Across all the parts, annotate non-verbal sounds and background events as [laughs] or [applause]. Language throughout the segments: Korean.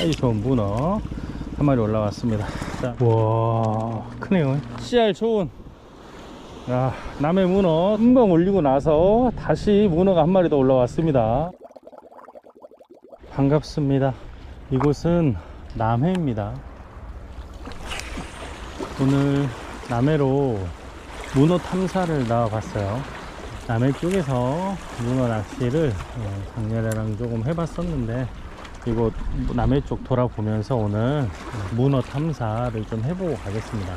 사이즈 좋은 문어 한 마리 올라왔습니다. 자, 와 크네요. 씨알 좋은 야, 남해 문어 한번 올리고 나서 다시 문어가 한 마리 더 올라왔습니다. 반갑습니다. 이곳은 남해입니다. 오늘 남해로 문어 탐사를 나와봤어요. 남해 쪽에서 문어 낚시를 어, 작년에랑 조금 해봤었는데 이곳 남해 쪽 돌아보면서 오늘 문어 탐사를 좀 해보고 가겠습니다.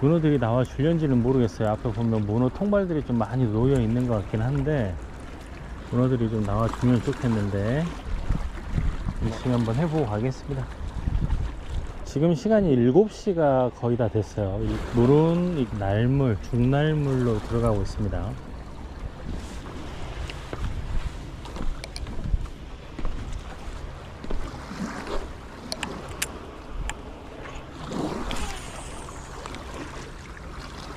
문어들이 나와 줄련지는 모르겠어요. 앞에 보면 문어 통발들이 좀 많이 놓여 있는 것 같긴 한데 문어들이 좀 나와 주면 좋겠는데 열심히 한번 해보고 가겠습니다. 지금 시간이 7시가 거의 다 됐어요. 이 노른 이 날물, 중날물로 들어가고 있습니다.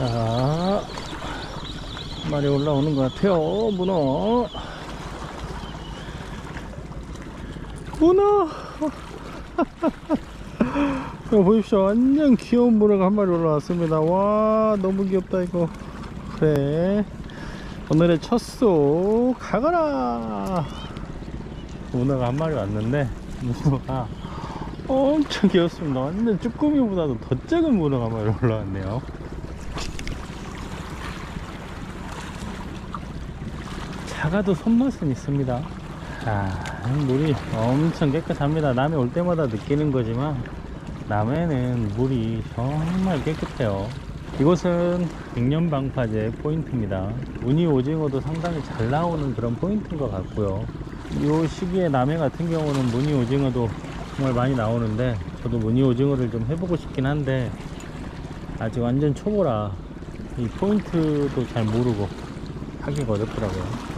자, 한 마리 올라오는 것 같아요. 문어. 문어! [laughs] 이거 보십시오. 완전 귀여운 문어가 한 마리 올라왔습니다. 와, 너무 귀엽다, 이거. 그래. 오늘의 첫 수, 가거라! 문어가 한 마리 왔는데, 문어가 엄청 귀엽습니다. 완전 쭈꾸미보다도 더 작은 문어가 한 마리 올라왔네요. 작아도 손맛은 있습니다. 아, 물이 엄청 깨끗합니다. 남해 올 때마다 느끼는 거지만 남해는 물이 정말 깨끗해요. 이곳은 백년방파제 포인트입니다. 무늬 오징어도 상당히 잘 나오는 그런 포인트인 것 같고요. 이 시기에 남해 같은 경우는 무늬 오징어도 정말 많이 나오는데 저도 무늬 오징어를 좀 해보고 싶긴 한데 아직 완전 초보라 이 포인트도 잘 모르고 하기가 어렵더라고요.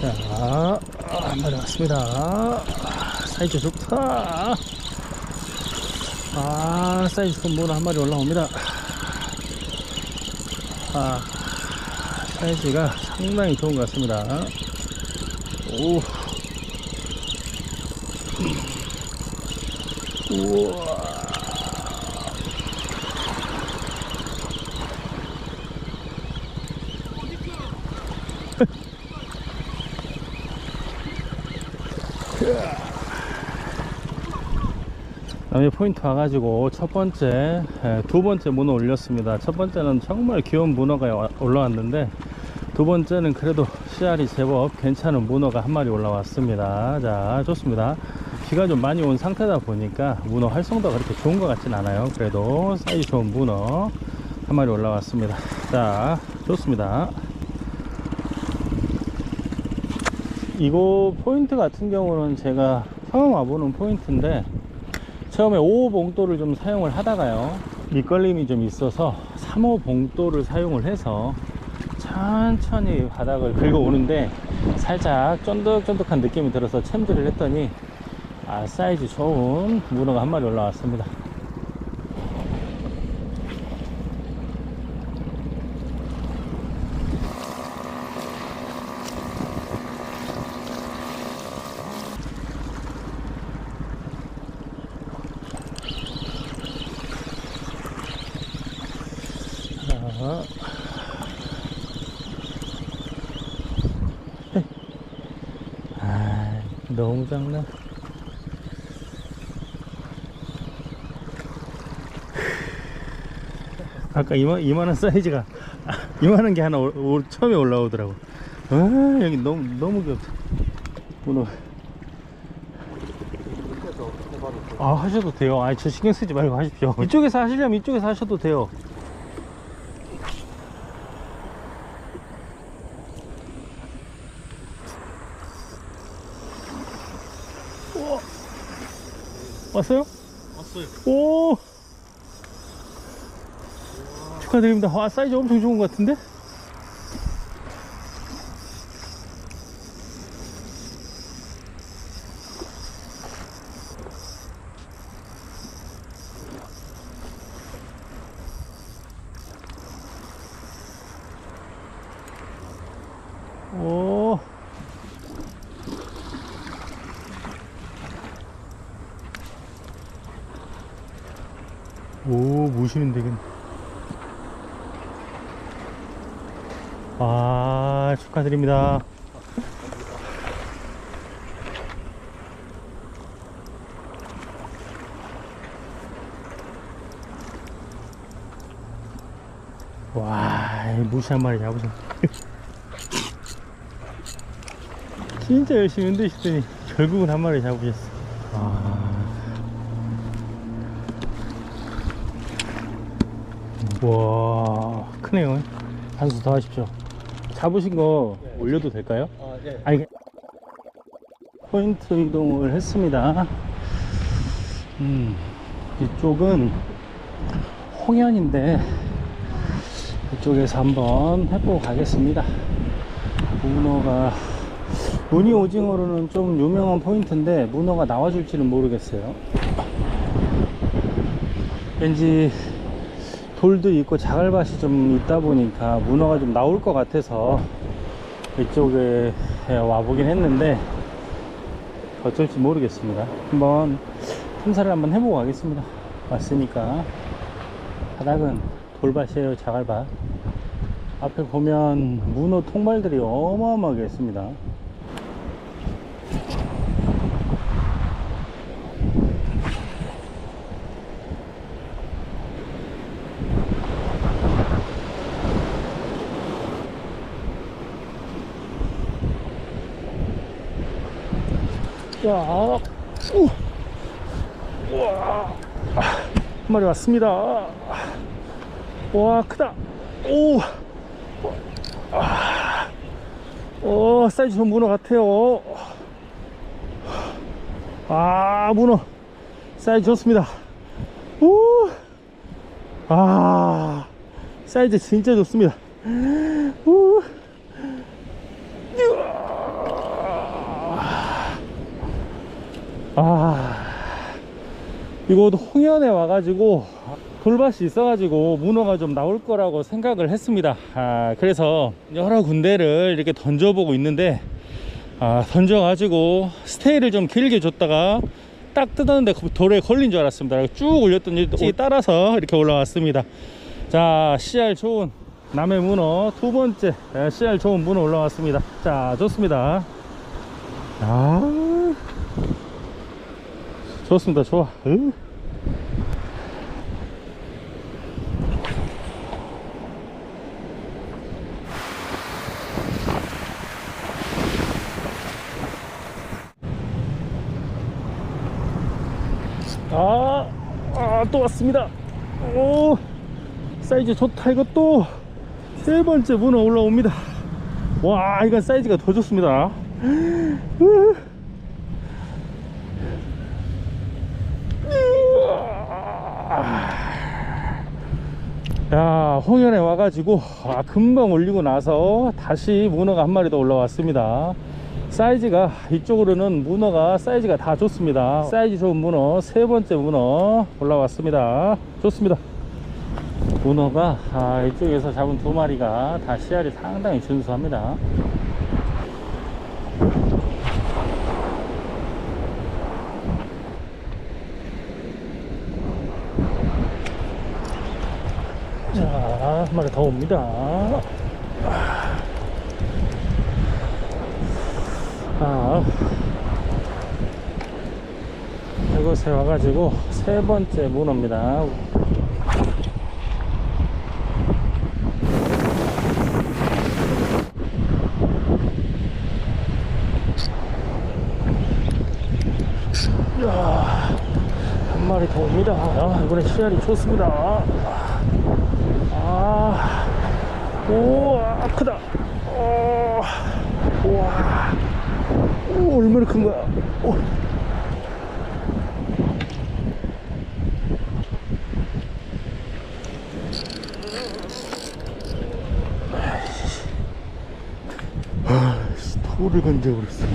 자, 한 마리 왔습니다. 아, 사이즈 좋다. 아, 사이즈 큰 문어 한 마리 올라옵니다. 아, 사이즈가 상당히 좋은 것 같습니다. 오. 우와. 남이 포인트 와가지고 첫 번째, 에, 두 번째 문어 올렸습니다. 첫 번째는 정말 귀여운 문어가 와- 올라왔는데 두 번째는 그래도 씨알이 제법 괜찮은 문어가 한 마리 올라왔습니다. 자, 좋습니다. 비가 좀 많이 온 상태다 보니까 문어 활성도가 그렇게 좋은 것 같진 않아요. 그래도 사이즈 좋은 문어 한 마리 올라왔습니다. 자, 좋습니다. 이거 포인트 같은 경우는 제가 처음 와보는 포인트인데 처음에 5호 봉도를 좀 사용을 하다가요 밑걸림이 좀 있어서 3호 봉도를 사용을 해서 천천히 바닥을 긁어 오는데 살짝 쫀득쫀득한 느낌이 들어서 챔질을 했더니 아 사이즈 좋은 문어가 한 마리 올라왔습니다 아. 너무 작나? 아까 이만, 이만한 사이즈가 아, [laughs] 이만한 게 하나 올, 올, 처음에 올라오더라고. 아, 여기 너무 너무 귀엽다. 오늘. 아 하셔도 돼요. 아 저 신경 쓰지 말고 하십시오. 이쪽에서 하시려면 이쪽에서 하셔도 돼요. 왔어요? 왔어요. 오! 축하드립니다. 와, 사이즈 엄청 좋은 것 같은데? 오. 오, 모시는 되겠네. 아, 축하드립니다. 와, 이 무시 한 마리 잡으셨네. [laughs] 진짜 열심히 흔드시더니 결국은 한 마리 잡으셨어. 와 크네요. 한수 더 하십시오. 잡으신 거 올려도 될까요? 아, 예. 아니 포인트 이동을 했습니다. 음 이쪽은 홍현인데 이쪽에서 한번 해보고 가겠습니다. 문어가 무늬 오징어로는 좀 유명한 포인트인데 문어가 나와줄지는 모르겠어요. 왠지 돌도 있고 자갈밭이 좀 있다 보니까 문어가 좀 나올 것 같아서 이쪽에 와보긴 했는데 어쩔지 모르겠습니다. 한번 틈사를 한번 해보고 가겠습니다. 왔으니까 바닥은 돌밭이에요, 자갈밭. 앞에 보면 문어 통발들이 어마어마하게 있습니다. 자, 우, 우와, 아, 한 마리 왔습니다. 와, 크다. 오, 아, 오, 사이즈 좋은 문어 같아요. 아, 문어. 사이즈 좋습니다. 오, 아, 사이즈 진짜 좋습니다. 오, 이거 홍현에 와가지고 돌밭이 있어가지고 문어가 좀 나올 거라고 생각을 했습니다. 아 그래서 여러 군데를 이렇게 던져보고 있는데 아 던져가지고 스테이를 좀 길게 줬다가 딱 뜯었는데 그 돌에 걸린 줄 알았습니다. 쭉 올렸더니 또 따라서 이렇게 올라왔습니다. 자 CR 좋은 남해 문어 두 번째 에, CR 좋은 문어 올라왔습니다. 자 좋습니다. 아 좋습니다 좋아 으. 아, 아, 또 왔습니다. 오, 사이즈 좋다. 이것도 세 번째 문어 올라옵니다. 와, 이건 사이즈가 더 좋습니다. 홍현에 와가지고 아, 금방 올리고 나서 다시 문어가 한 마리 더 올라왔습니다. 사이즈가 이쪽으로는 문어가 사이즈가 다 좋습니다. 사이즈 좋은 문어 세 번째 문어 올라왔습니다. 좋습니다. 문어가 아, 이쪽에서 잡은 두 마리가 다 씨알이 상당히 준수합니다 자, 한 마리 더 옵니다. 아, 이곳에 와가지고 세 번째 문어입니다. 한 마리 더 옵니다. 아, 이번에 시야이 좋습니다. 아, 오, 아, 크다. 어, 우와, 오, 얼마나 큰 거야. 오. 아, 씨, 돌을 건져버렸어.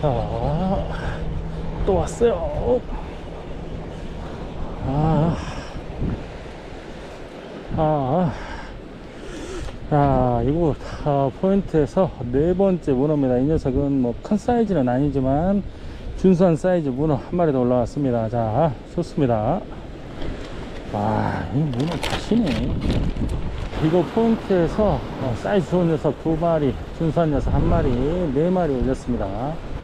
자, 또 왔어요. 아, 아, 자, 이곳 아, 포인트에서 네 번째 문어입니다. 이 녀석은 뭐 큰 사이즈는 아니지만 준수한 사이즈 문어 한 마리 더 올라왔습니다. 자, 좋습니다. 와, 이 문어 다시네. 이거 포인트에서 어, 사이즈 좋은 녀석 두 마리, 준수한 녀석 한 마리, 네 마리 올렸습니다.